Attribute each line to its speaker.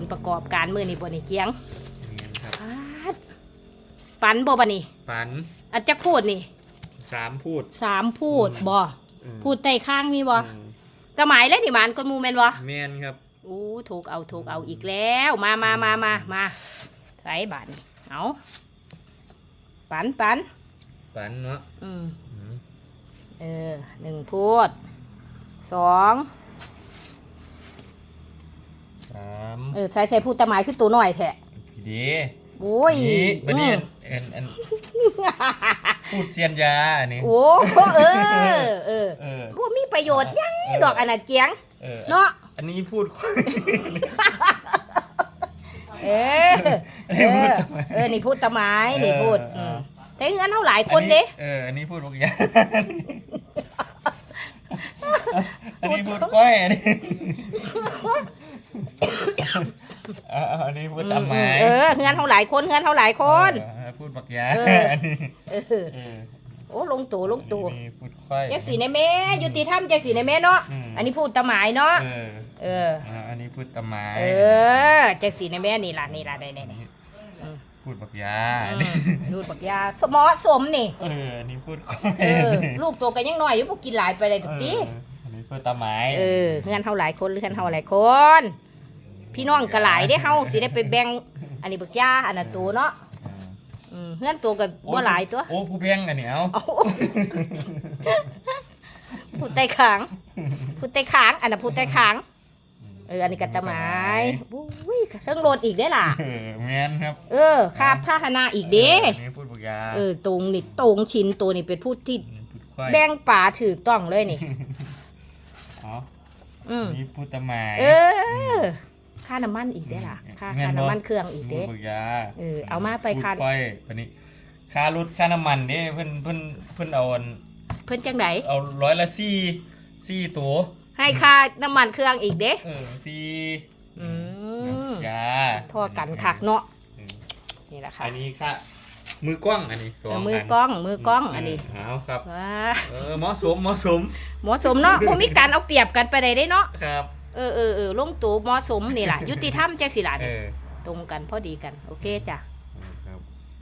Speaker 1: ลประกอบการมือนี่บ่นี่เกียง
Speaker 2: เงี้ยครับ
Speaker 1: ปาดปันบ่บ่นี่
Speaker 2: ฝัน
Speaker 1: อันจักพูดนี่
Speaker 2: สามพูด
Speaker 1: สามพูด
Speaker 2: อืม
Speaker 1: บ่
Speaker 2: อืม
Speaker 1: พูดใต้ข้างมีบ่
Speaker 2: อืม
Speaker 1: กระหมายแล้วนี่หมานคนหมูแม่นบ่
Speaker 2: แมนครับ
Speaker 1: อู้ถูกเอาถูกเอาอีกแล้วมามามามามาใส่บาทนี่เอาปันปัน
Speaker 2: ฝันเนาะ
Speaker 1: อืม
Speaker 2: อืม
Speaker 1: เออหนึ่งพูดสอง
Speaker 2: สาม
Speaker 1: เออใส่ใส่พูดแตะหมายคือตัวหน่อยแท้
Speaker 2: พี่ดี
Speaker 1: โอ้ย
Speaker 2: นี่บันนี้
Speaker 1: อืม
Speaker 2: อันอันพูดเซียนยาอันนี้
Speaker 1: โอ้เออ เออ
Speaker 2: เออ
Speaker 1: ว่ามีประโยชน์ยัง
Speaker 2: เออ
Speaker 1: ดอกอันนั้นเจียง
Speaker 2: เออ
Speaker 1: เนาะ
Speaker 2: อันนี้พูด
Speaker 1: เออเออเออนี่พูดแตะหมายนี่พูด
Speaker 2: เออ
Speaker 1: มแต่เงินเท่าหลายคนเด้
Speaker 2: เอออันนี้พูดบอกยาอันนี้พูดก้อยอันนี้ เอาเอาอันนี้พูดตามไม้
Speaker 1: เออเงินเท่าหลายคนเงินเท่าหลายคน
Speaker 2: เออพูดบักยา
Speaker 1: เออ
Speaker 2: อั นนี้
Speaker 1: เออ
Speaker 2: เออ
Speaker 1: โอ้ลงตัวลงตัว
Speaker 2: อันนี้พูดก้อย
Speaker 1: แจ็คสีในแม่ยุติธรรมแจ็คสีในแม่เนาะ
Speaker 2: อืม
Speaker 1: อันนี้พูดแตะหมายเนาะ
Speaker 2: เออ
Speaker 1: เออ
Speaker 2: อ่าอันนี้พูดตามไม้
Speaker 1: เออแจ็คสีในแม่นี่ล่ะนี่ล่ะได้ได้ได้อืม
Speaker 2: พูดบักยา
Speaker 1: อื
Speaker 2: อัน
Speaker 1: ม
Speaker 2: นี้
Speaker 1: ดูดบักยาสมอสมนี่
Speaker 2: เอออันนี้พูดก้อย
Speaker 1: เออ ลูกตัวกันยังน้อยอยู่พวกกินหลายไปเลยทุกที
Speaker 2: เอออันนี้พูดตามไม้
Speaker 1: เออเฮือนเฮาหลายคนหรือเฮือนเฮาหลายคน พี่น้องก็หลายได้เฮาสิได้ไปแบ่งอันนี้บักยาอันนั้นตัวเนาะ
Speaker 2: เออ
Speaker 1: อืมเฮือนตัวก็บ่หลายตัว
Speaker 2: โอ้ผู้แบงอันนี้เอา
Speaker 1: เอาพูดใต้ขางพูดใต้ขางอันนั้นพูดใต้ขางเอออันนี้ก็ตะหมายอุ้ยเทิงโลดอีกได้อล่ะ
Speaker 2: เออแมนครับ
Speaker 1: เออค่าผ้าหนาอีกเด้
Speaker 2: อันนี้พูดบักยา
Speaker 1: เออตรงนี่ตรงชิ้นตัวนี่เป็นพูดที่
Speaker 2: อันนี้พูดก้อย
Speaker 1: แบ่งป่าถือต้องเลยนี่
Speaker 2: เอา
Speaker 1: อืม
Speaker 2: อันนี้พูดตามไม้
Speaker 1: เออ ค่าน้ำมันอีกได้อล่ะค่า
Speaker 2: แม่
Speaker 1: ค่าน
Speaker 2: บ่
Speaker 1: น้ำมันเครื่องอีก
Speaker 2: พู
Speaker 1: เด้
Speaker 2: ดบักยา
Speaker 1: เออเอามาไปค่า
Speaker 2: พูดก้อยอันนี้ค่ารถค่าน้ำมันเด้เพิ่นเพิ่นเพิ่นเอาอัน
Speaker 1: เพิ่นจังได
Speaker 2: เอาร้อยละสี่สี่ตัว
Speaker 1: ให้ค่าน้ำมันเครื่องอีกเด้
Speaker 2: เออสี่
Speaker 1: อืม
Speaker 2: ยา
Speaker 1: ทอกันคักเนาะ
Speaker 2: เออ
Speaker 1: นี่แหละค่ะ
Speaker 2: อันนี้ค่ะมือกล้องอันนี้สอ
Speaker 1: เองอมือกล้องมือกล้องอันนี้
Speaker 2: เเอาครับ
Speaker 1: ว้า
Speaker 2: เออเหมาะสมเหมาะสม
Speaker 1: เหมาะสมเนาะบ่มีการเอาเปรียบกันไปได้เด้เนาะ
Speaker 2: ครับ
Speaker 1: เออเออเออลงตัวเหมาะสมนี่ล่ะ ยุติธรรมจังสิล่ะ
Speaker 2: เอ
Speaker 1: นี่
Speaker 2: อ
Speaker 1: ตรงกันพอดีกัน โอเคจ้ะ